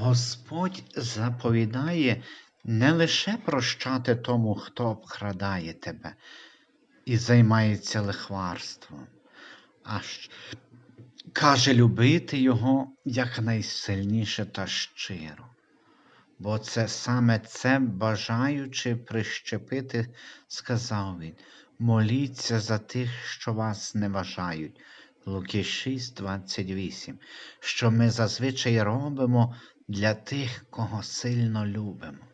Господь заповідає не лише прощати тому, хто обкрадає тебе і займається лихварством, а каже любити його якнайсильніше та щиро. Бо це саме це, бажаючи прищепити, сказав він, моліться за тих, що вас не бажають. Луки 6, 28, що ми зазвичай робимо для тих, кого сильно любимо.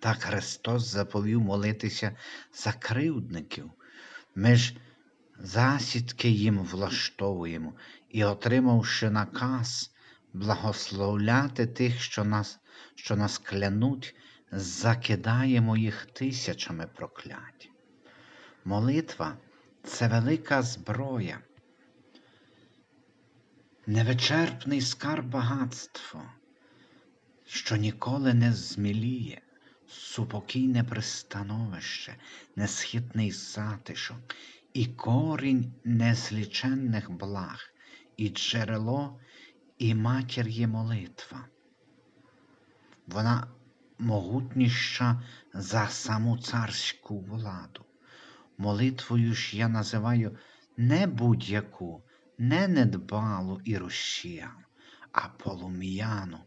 Так Христос заповів молитися за кривдників. Ми ж засідки їм влаштовуємо і, отримавши наказ благословляти тих, що нас, що нас клянуть, закидаємо їх тисячами проклять. Молитва це велика зброя, невичерпний скарб багатство, що ніколи не зміліє, супокійне пристановище, несхитний затишок і корінь незліченних благ, і джерело, і матір є молитва. Вона могутніша за саму царську владу. Молитвою ж я називаю не будь-яку, не недбалу і розсіяну, а полум'яну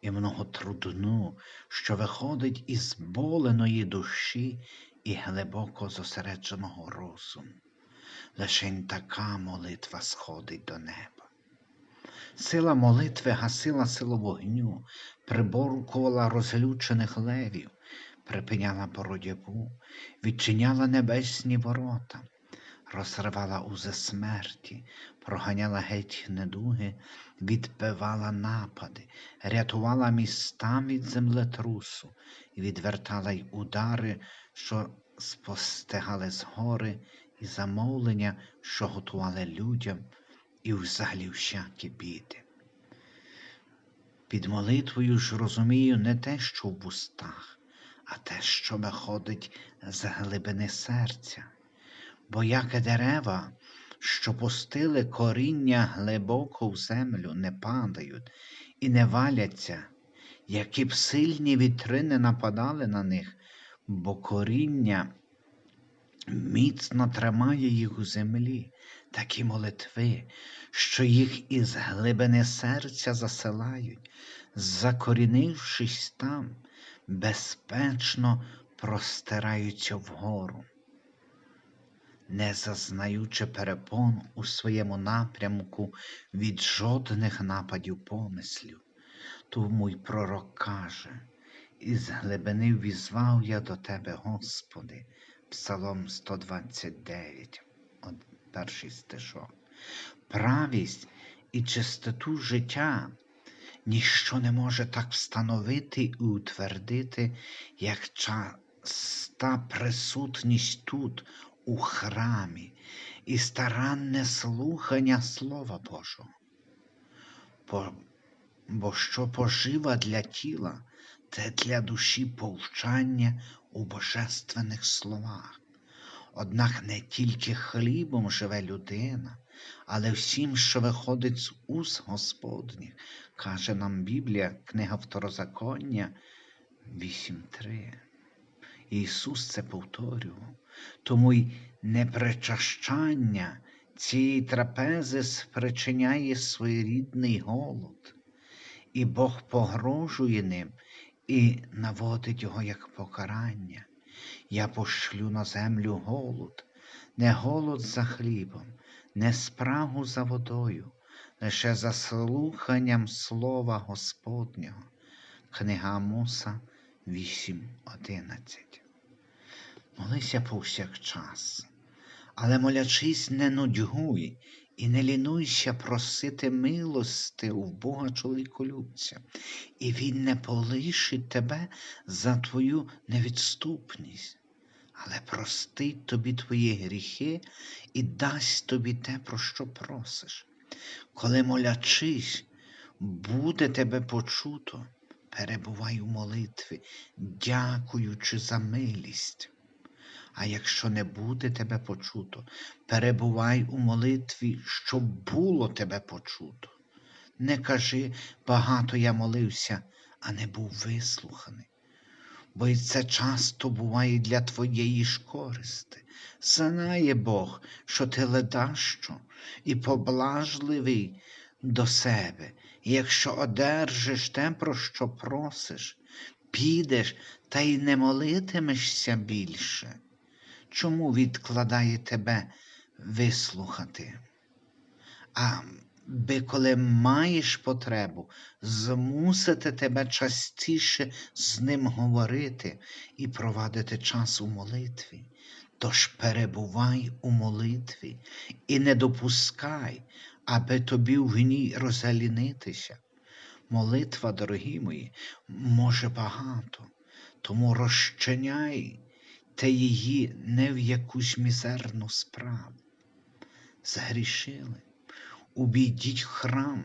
і многотрудну, що виходить із боленої душі і глибоко зосередженого розуму. Лишень така молитва сходить до неба. Сила молитви гасила силу вогню, приборкувала розлючених левів, припиняла боротьбу, відчиняла небесні ворота, розривала узи смерті, проганяла геть недуги, відбивала напади, рятувала міста від землетрусу, відвертала й удари, що спостигали згори, і замовлення, що готували людям, і взагалі всякі біди. Під молитвою ж розумію не те, що в устах, а те, що виходить з глибини серця. Бо як дерева, що пустили коріння глибоко в землю, не падають і не валяться, які б сильні вітри не нападали на них, бо коріння міцно тримає їх у землі, такі молитви, що їх із глибини серця засилають, закорінившись там, безпечно простираються вгору, не зазнаючи перепон у своєму напрямку від жодних нападів помислів. Тому й пророк каже, із глибини візвав я до тебе, Господи, Псалом 129, перший стишок. Правість і чистоту життя ніщо не може так встановити і утвердити, як часта присутність тут, у храмі, і старанне слухання Слова Божого. Бо, що пожива для тіла, те для душі повчання у божественних словах. Однак не тільки хлібом живе людина, але всім, що виходить з уст Господніх, каже нам Біблія, книга Второзаконня 8.3. Ісус це повторював, тому й непричащання цієї трапези спричиняє своєрідний голод, і Бог погрожує ним і наводить його як покарання. Я пошлю на землю голод, не голод за хлібом, не спрагу за водою, лише за слуханням слова Господнього. Книга Амоса 8.11. Молися повсякчас, але молячись, не нудьгуй і не лінуйся просити милости у Бога чоловіколюбця, і Він не полишить тебе за твою невідступність, але простить тобі твої гріхи і дасть тобі те, про що просиш. Коли молячись, буде тебе почуто, перебувай у молитві, дякуючи за милість. А якщо не буде тебе почуто, перебувай у молитві, щоб було тебе почуто. Не кажи, багато я молився, а не був вислуханий. Бо й це часто буває для твоєї ж користи. Знає Бог, що ти ледащо і поблажливий до себе, і якщо одержиш те, про що просиш, підеш та й не молитимешся більше. Чому відкладає тебе вислухати? А би коли маєш потребу, змусити тебе частіше з ним говорити і провадити час у молитві. Тож перебувай у молитві і не допускай, аби тобі в ній розгалінитися. Молитва, дорогі мої, може багато, тому розчиняй те її не в якусь мізерну справу. Згрішили, убійдіть храм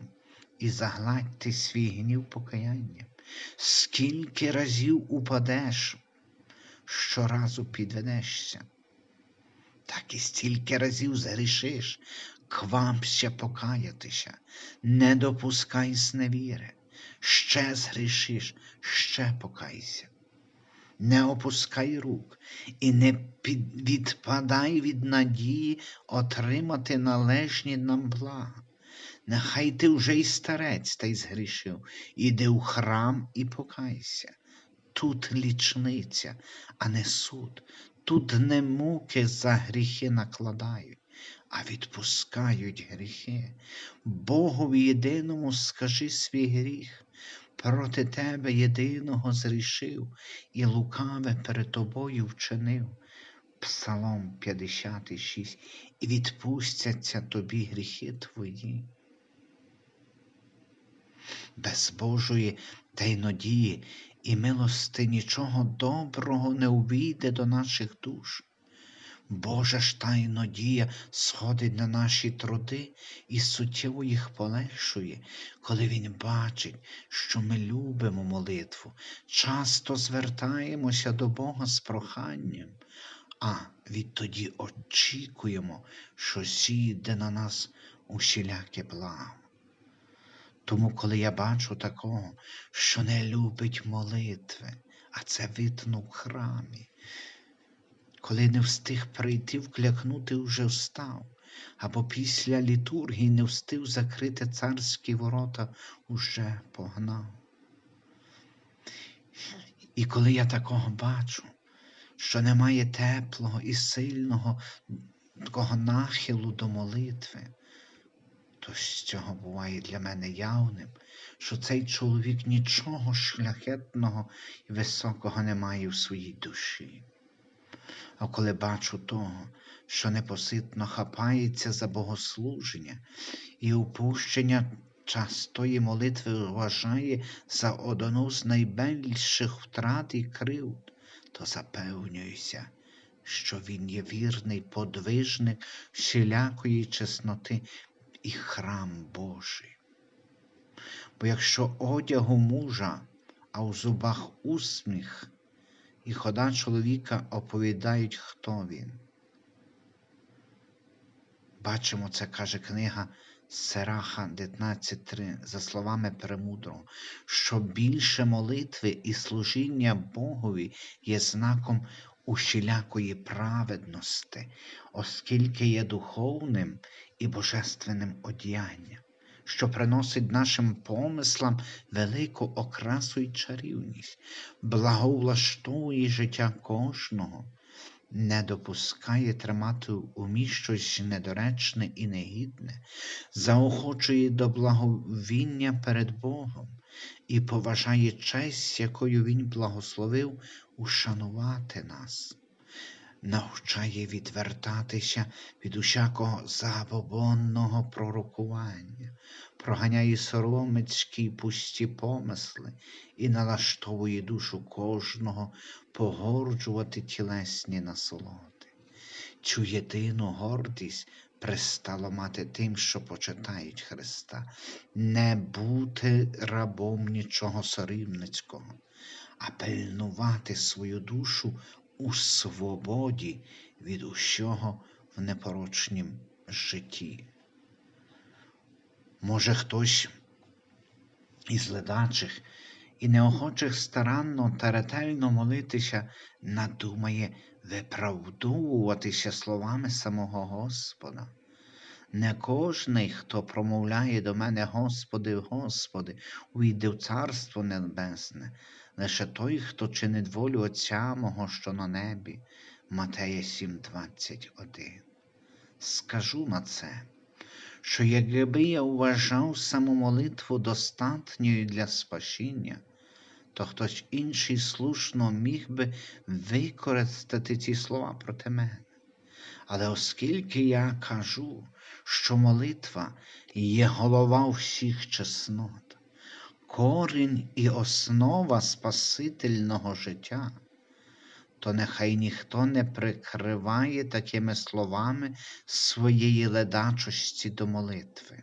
і загладьте свій гнів покаянням. Скільки разів упадеш, щоразу підведешся, так і стільки разів згрішиш, квапся покаятися, не допускай зневіри, ще згрішиш, ще покайся. Не опускай рук і не відпадай від надії отримати належні нам блага. Нехай ти вже й старець та й згрішив, іди у храм і покайся. Тут лічниця, а не суд, тут не муки за гріхи накладають, а відпускають гріхи. Богові єдиному скажи свій гріх. Проти тебе єдиного зрішив і лукаве перед тобою вчинив. Псалом 56 і відпустяться тобі гріхи твої. Без Божої тайнодії і милости нічого доброго не увійде до наших душ. Божа ж тайнодія сходить на наші труди і суттєво їх полегшує, коли Він бачить, що ми любимо молитву, часто звертаємося до Бога з проханням, а відтоді очікуємо, що зійде на нас усіляке благо. Тому, коли я бачу такого, що не любить молитви, а це видно в храмі, коли не встиг прийти, вклякнути вже встав, або після літургії не встиг закрити царські ворота, уже погнав. І коли я такого бачу, що немає теплого і сильного такого нахилу до молитви, то з цього буває для мене явним, що цей чоловік нічого шляхетного і високого не має в своїй душі. А коли бачу того, що непоситно хапається за богослуження і упущення частої молитви вважає за одну з найбільших втрат і кривд, то запевнююся, що він є вірний подвижник всілякої чесноти і храм Божий. Бо якщо одягу мужа, а у зубах усміх, і хода чоловіка оповідають, хто він. Бачимо, це каже книга Сераха 19.3, за словами Премудрого, що більше молитви і служіння Богові є знаком усілякої праведності, оскільки є духовним і божественним одіянням, що приносить нашим помислам велику окрасу і чарівність, благовлаштовує життя кожного, не допускає тримати в умі щось недоречне і негідне, заохочує до благовіння перед Богом і поважає честь, якою Він благословив ушанувати нас. Навчає відвертатися від усякого забобонного пророкування, проганяє соромицькі й пусті помисли і налаштовує душу кожного погорджувати тілесні насолоди. Цю єдину гордість пристало мати тим, що почитають Христа, не бути рабом нічого соромницького, а пильнувати свою душу у свободі від усього в непорочнім житті. Може, хтось із ледачих і неохочих старанно та ретельно молитися, надумає виправдовуватися словами самого Господа. Не кожний, хто промовляє до мене Господи, Господи, увійде в Царство Небесне, лише той, хто чинить волю Отця мого, що на небі. Матея 7:21. Скажу на це, що якби я вважав самомолитву достатньою для спасіння, то хтось інший слушно міг би використати ці слова проти мене. Але оскільки я кажу, що молитва є голова всіх чеснот, корінь і основа Спасительного життя, то нехай ніхто не прикриває такими словами своєї ледачості до молитви.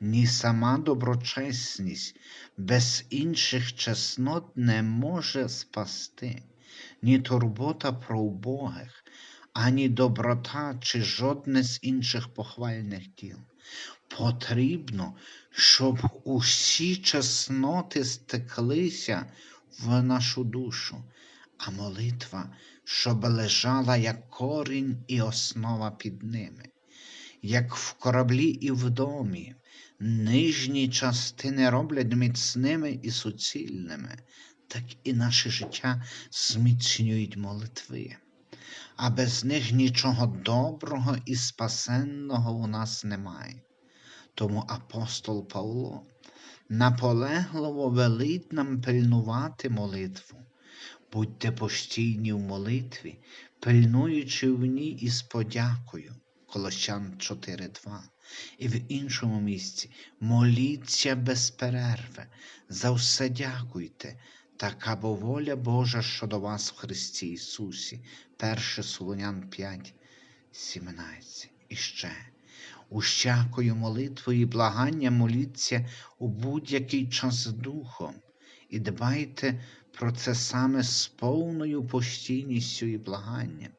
Ні сама доброчесність без інших чеснот не може спасти, ні турбота про убогих, ані доброта чи жодне з інших похвальних діл. Потрібно, щоб усі чесноти стеклися в нашу душу, а молитва, щоб лежала як корінь і основа під ними, як в кораблі і в домі. Нижні частини роблять міцними і суцільними, так і наше життя зміцнюють молитви а без них нічого доброго і спасенного у нас немає. Тому апостол Павло наполегливо велить нам пильнувати молитву. Будьте постійні в молитві, пильнуючи в ній із подякою. Колощан 4.2. І в іншому місці моліться без перерви, за все дякуйте, така бо воля Божа щодо вас в Христі Ісусі. 1 Солонян 5, 17. І ще. Ущакою молитвою і благання моліться у будь-який час духом, і дбайте про це саме з повною постійністю і благанням.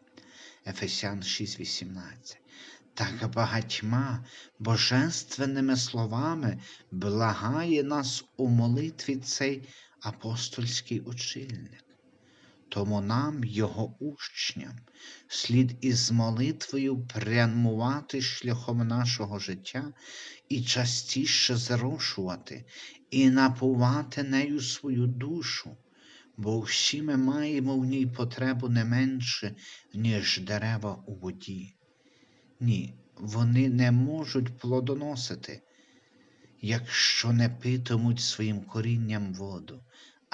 Ефесян 6,18. Так багатьма божественними словами благає нас у молитві цей апостольський очільник. Тому нам, його учням, слід із молитвою прямувати шляхом нашого життя і частіше зрошувати, і напувати нею свою душу, бо всі ми маємо в ній потребу не менше, ніж дерева у воді. Ні, вони не можуть плодоносити, якщо не питимуть своїм корінням воду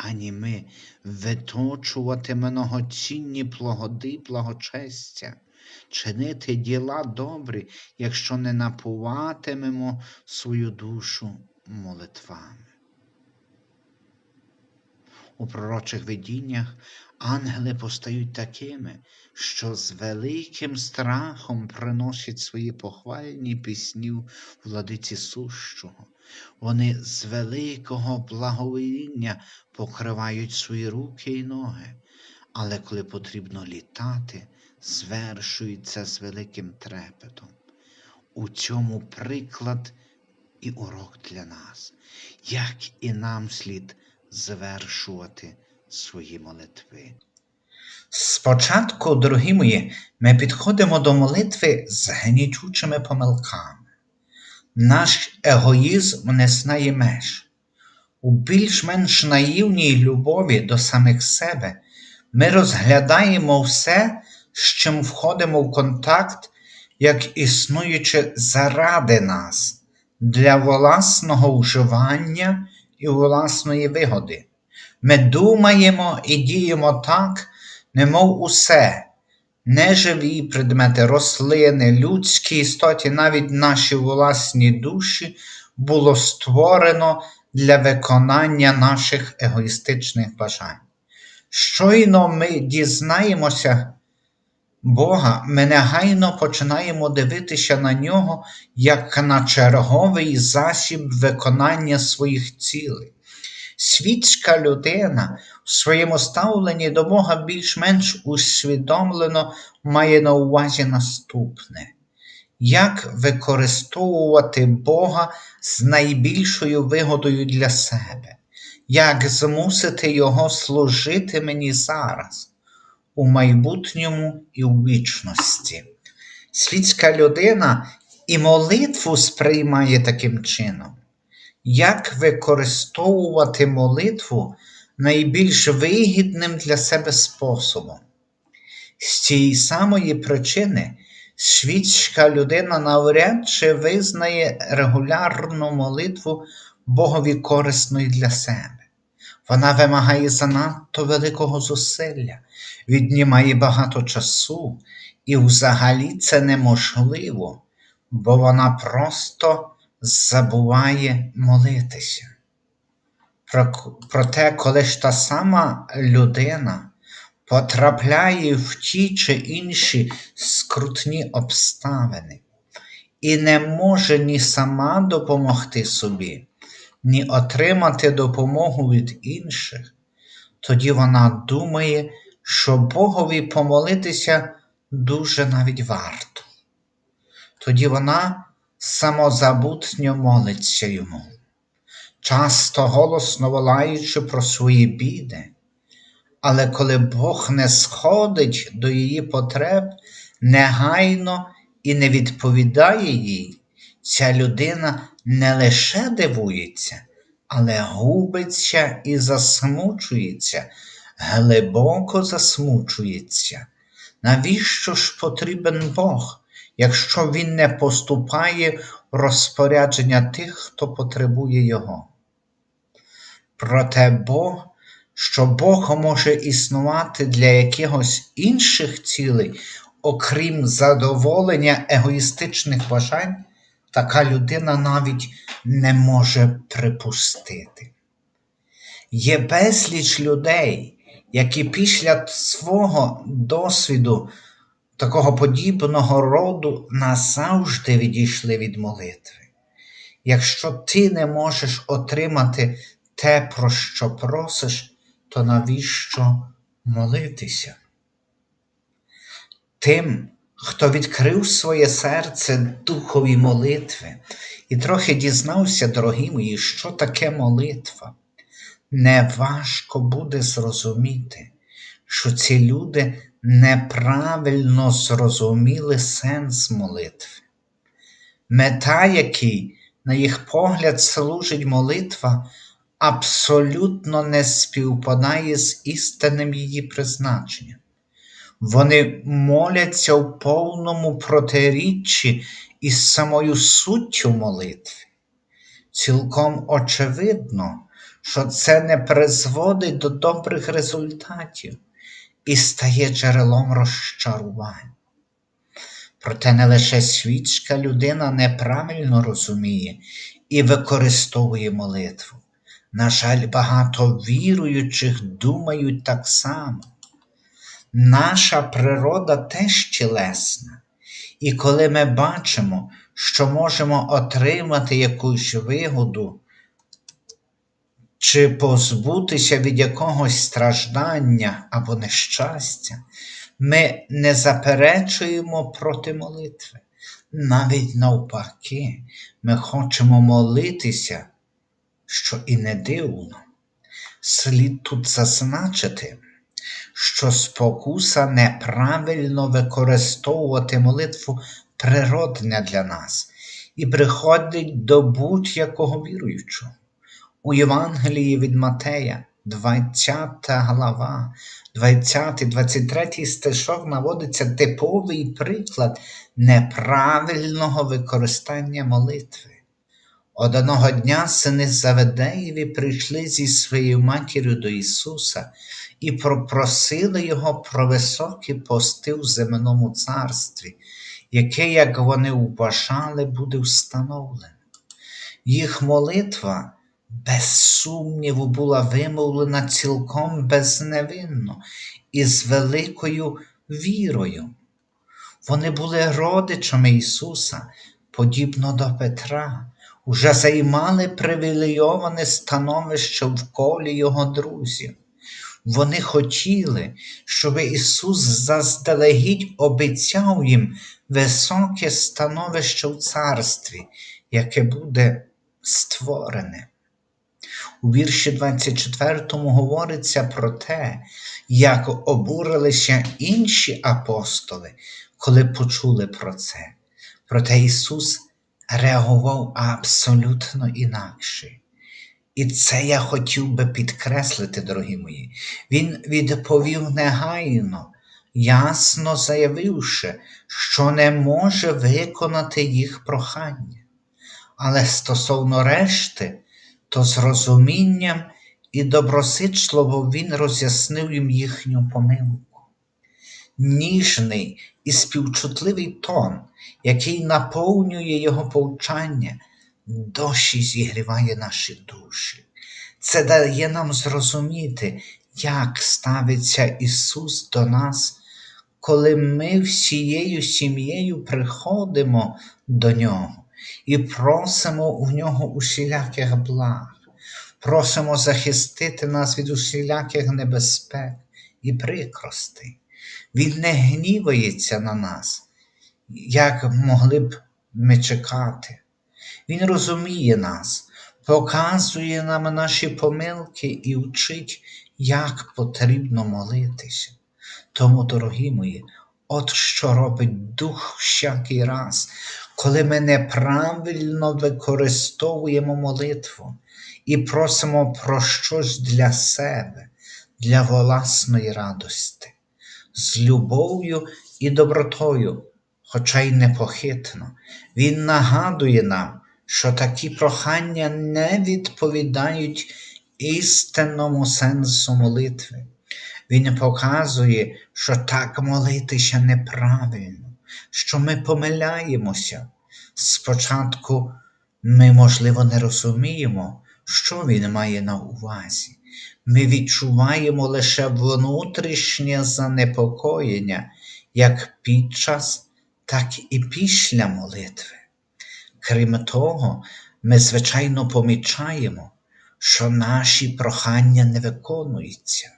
ані ми виточувати многоцінні плогоди благочестя, чинити діла добрі, якщо не напуватимемо свою душу молитвами. У пророчих видіннях ангели постають такими, що з великим страхом приносять свої похвальні пісні владиці сущого. Вони з великого благовоління покривають свої руки і ноги, але коли потрібно літати, звершуються з великим трепетом. У цьому приклад і урок для нас, як і нам слід звершувати свої молитви. Спочатку, дорогі мої, ми підходимо до молитви з гнітючими помилками. Наш егоїзм не знає меж. У більш-менш наївній любові до самих себе ми розглядаємо все, з чим входимо в контакт, як існуючи заради нас, для власного вживання і власної вигоди. Ми думаємо і діємо так, немов усе, неживі предмети, рослини, людські істоті, навіть наші власні душі було створено для виконання наших егоїстичних бажань. Щойно ми дізнаємося Бога, ми негайно починаємо дивитися на нього як на черговий засіб виконання своїх цілей. Світська людина в своєму ставленні до Бога більш-менш усвідомлено має на увазі наступне. як використовувати Бога з найбільшою вигодою для себе, як змусити Його служити мені зараз, у майбутньому і у вічності. Світська людина і молитву сприймає таким чином. Як використовувати молитву найбільш вигідним для себе способом? З цієї самої причини світська людина навряд чи визнає регулярну молитву Богові корисною для себе. Вона вимагає занадто великого зусилля, віднімає багато часу, і взагалі це неможливо, бо вона просто забуває молитися. Про- Проте, коли ж та сама людина потрапляє в ті чи інші скрутні обставини і не може ні сама допомогти собі, ні отримати допомогу від інших, тоді вона думає, що Богові помолитися дуже навіть варто. Тоді вона самозабутньо молиться йому, часто голосно волаючи про свої біди. Але коли Бог не сходить до її потреб негайно і не відповідає їй, ця людина не лише дивується, але губиться і засмучується, глибоко засмучується. Навіщо ж потрібен Бог, якщо Він не поступає в розпорядження тих, хто потребує Його? Проте Бог, що Бог може існувати для якихось інших цілей, окрім задоволення егоїстичних бажань, така людина навіть не може припустити. Є безліч людей, які після свого досвіду такого подібного роду назавжди відійшли від молитви. Якщо ти не можеш отримати те, про що просиш, то навіщо молитися? Тим, хто відкрив своє серце духові молитви і трохи дізнався, дорогі мої, що таке молитва, неважко буде зрозуміти, що ці люди неправильно зрозуміли сенс молитви. Мета, якій, на їх погляд, служить молитва, абсолютно не співпадає з істинним її призначенням. Вони моляться в повному протиріччі із самою суттю молитви. Цілком очевидно, що це не призводить до добрих результатів і стає джерелом розчарувань. Проте не лише світська людина неправильно розуміє і використовує молитву. На жаль, багато віруючих думають так само. Наша природа теж тілесна, і коли ми бачимо, що можемо отримати якусь вигоду чи позбутися від якогось страждання або нещастя, ми не заперечуємо проти молитви. Навіть навпаки, ми хочемо молитися, що і не дивно. Слід тут зазначити, що спокуса неправильно використовувати молитву природне для нас і приходить до будь-якого віруючого. У Євангелії від Матея, 20 глава, 20-23 стишок наводиться типовий приклад неправильного використання молитви. Одного дня сини Заведеєві прийшли зі своєю матір'ю до Ісуса і попросили Його про високі пости в земному царстві, яке, як вони вважали, буде встановлено. Їх молитва, без сумніву, була вимовлена цілком безневинно і з великою вірою. Вони були родичами Ісуса, подібно до Петра, уже займали привілейоване становище в колі Його друзів. Вони хотіли, щоб Ісус заздалегідь обіцяв їм високе становище у царстві, яке буде створене. У вірші 24 говориться про те, як обурилися інші апостоли, коли почули про це. Проте Ісус реагував абсолютно інакше. І це я хотів би підкреслити, дорогі мої. Він відповів негайно, ясно заявивши, що не може виконати їх прохання. Але стосовно решти, то з розумінням і добросичливо він роз'яснив їм їхню помилку. Ніжний і співчутливий тон, який наповнює його повчання, дощі зігріває наші душі. Це дає нам зрозуміти, як ставиться Ісус до нас, коли ми всією сім'єю приходимо до Нього і просимо у нього усіляких благ, просимо захистити нас від усіляких небезпек і прикростей. Він не гнівається на нас, як могли б ми чекати. Він розуміє нас, показує нам наші помилки і вчить, як потрібно молитися. Тому, дорогі мої, от що робить дух всякий раз, коли ми неправильно використовуємо молитву і просимо про щось для себе, для власної радості, з любов'ю і добротою, хоча й непохитно, Він нагадує нам, що такі прохання не відповідають істинному сенсу молитви. Він показує, що так молитися неправильно, що ми помиляємося. Спочатку ми, можливо, не розуміємо, що він має на увазі. Ми відчуваємо лише внутрішнє занепокоєння як під час, так і після молитви. Крім того, ми, звичайно, помічаємо, що наші прохання не виконуються.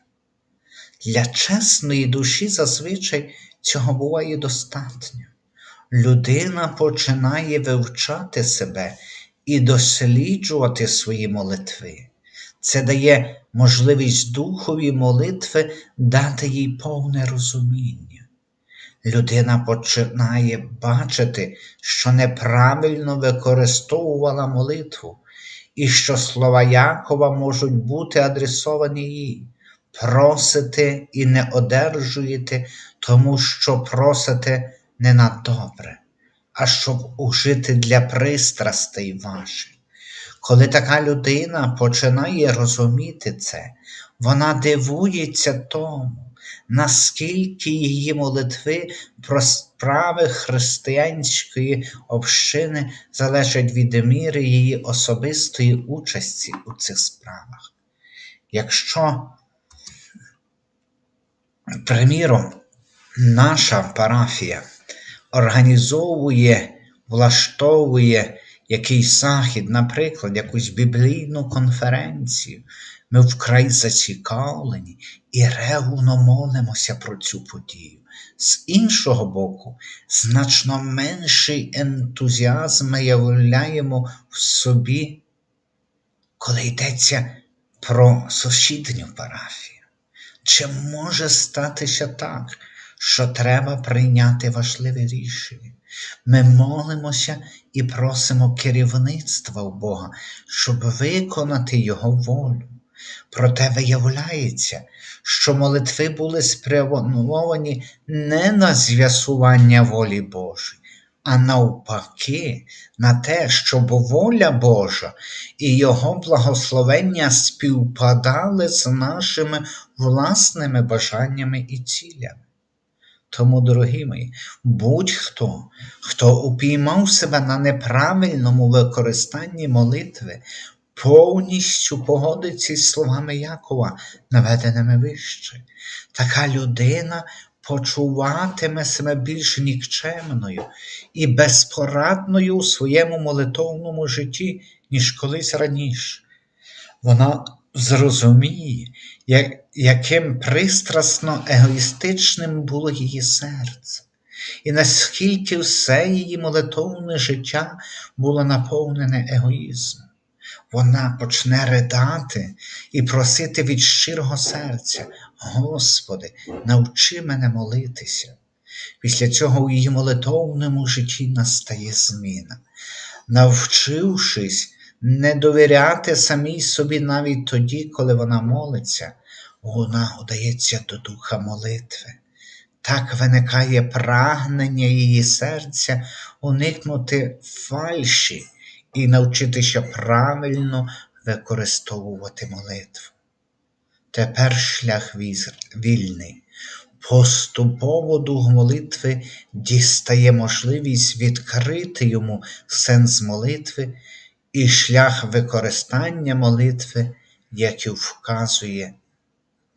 Для чесної душі зазвичай цього буває достатньо. Людина починає вивчати себе і досліджувати свої молитви. Це дає можливість духові молитви дати їй повне розуміння. Людина починає бачити, що неправильно використовувала молитву, і що слова Якова можуть бути адресовані їй. Просите і не одержуєте, тому що просите не на добре, а щоб ужити для пристрастей ваших. Коли така людина починає розуміти це, вона дивується тому, наскільки її молитви про справи християнської общини залежать від міри її особистої участі у цих справах. Якщо, приміром, наша парафія організовує, влаштовує якийсь захід, наприклад, якусь біблійну конференцію, ми вкрай зацікавлені і ревно молимося про цю подію. З іншого боку, значно менший ентузіазм ми являємо в собі, коли йдеться про сусідню парафію. Чи може статися так, що треба прийняти важливе рішення? Ми молимося і просимо керівництва у Бога, щоб виконати Його волю. Проте виявляється, що молитви були спрямовані не на з'ясування волі Божої, а навпаки, на те, щоб воля Божа і Його благословення співпадали з нашими власними бажаннями і цілями. Тому, дорогі мої, будь-хто, хто упіймав себе на неправильному використанні молитви, повністю погодиться з словами Якова, наведеними вище. Така людина почуватиме себе більш нікчемною і безпорадною у своєму молитовному житті, ніж колись раніше. Вона зрозуміє, як, яким пристрасно егоїстичним було її серце. і наскільки все її молитовне життя було наповнене егоїзмом. Вона почне ридати і просити від щирого серця, Господи, навчи мене молитися. Після цього у її молитовному житті настає зміна. Навчившись не довіряти самій собі навіть тоді, коли вона молиться, вона удається до духа молитви. Так виникає прагнення її серця уникнути фальші і навчитися правильно використовувати молитву. Тепер шлях вільний. Поступово дух молитви дістає можливість відкрити йому сенс молитви і шлях використання молитви, який вказує